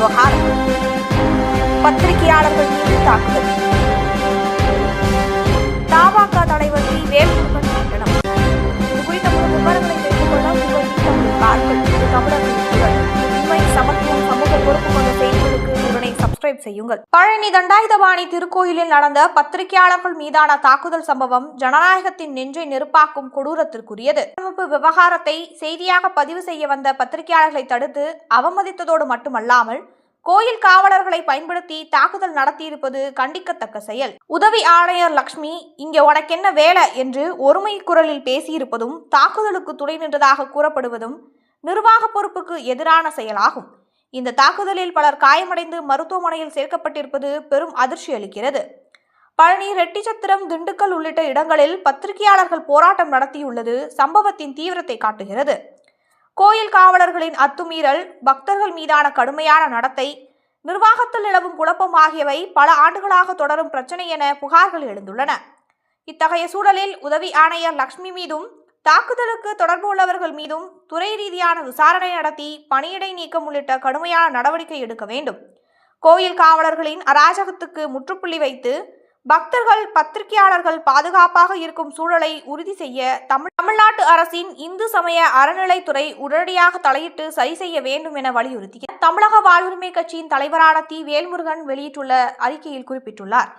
விவகாரம். பத்திரிகையாளர்கள் மீது தாக்குதல். சப்ஸ்கிரைப் செய்யுங்கள். பழனி தண்டாயுதபாணி திருக்கோயிலில் நடந்த பத்திரிகையாளர்கள் மீதான தாக்குதல் சம்பவம் ஜனநாயகத்தின் நெஞ்சை நெருப்பாக்கும் கொடூரத்திற்குரியது. அமைப்பு விவகாரத்தை செய்தியாக பதிவு செய்ய வந்த பத்திரிகையாளர்களை தடுத்து அவமதித்ததோடு மட்டுமல்லாமல் கோயில் காவலர்களை பயன்படுத்தி தாக்குதல் நடத்தியிருப்பது கண்டிக்கத்தக்க செயல். உதவி ஆணையர் லக்ஷ்மி இங்கே உனக்கென்ன வேலை? என்று ஒருமை குரலில் பேசியிருப்பதும் தாக்குதலுக்கு துணை நின்றதாக கூறப்படுவதும் நிர்வாக பொறுப்புக்கு எதிரான செயலாகும். இந்த தாக்குதலில் பலர் காயமடைந்து மருத்துவமனையில் சேர்க்கப்பட்டிருப்பது பெரும் அதிர்ச்சி அளிக்கிறது. பழனி ரெட்டிச்சத்திரம் திண்டுக்கல் உள்ளிட்ட இடங்களில் பத்திரிகையாளர்கள் போராட்டம் நடத்தியுள்ளது சம்பவத்தின் தீவிரத்தை காட்டுகிறது. கோயில் காவலர்களின் அத்துமீறல் பக்தர்கள் மீதான கடுமையான நடத்தை நிர்வாகத்தில் நிலவும் குழப்பம் ஆகியவை பல ஆண்டுகளாக தொடரும் பிரச்சனை என புகார்கள் எழுந்துள்ளன. இத்தகைய சூழலில் உதவி ஆணையர் லக்ஷ்மி மீதும் தாக்குதலுக்கு தொடர்பு உள்ளவர்கள் மீதும் துறை ரீதியான விசாரணை நடத்தி பணியிடை நீக்கம் உள்ளிட்ட கடுமையான நடவடிக்கை எடுக்க வேண்டும். கோயில் காவலர்களின் அராஜகத்துக்கு முற்றுப்புள்ளி வைத்து பக்தர்கள் பத்திரிகையாளர்கள் பாதுகாப்பாக இருக்கும் சூழலை உறுதி செய்ய தமிழ் தமிழ்நாட்டு அரசின் இந்து சமய அறநிலைத்துறை உடனடியாக தலையிட்டு சரி செய்ய வேண்டும் என வலியுறுத்தி தமிழக வாழ்வுரிமை கட்சியின் தலைவரான தி. வேல்முருகன் வெளியிட்டுள்ள அறிக்கையில் குறிப்பிட்டுள்ளார்.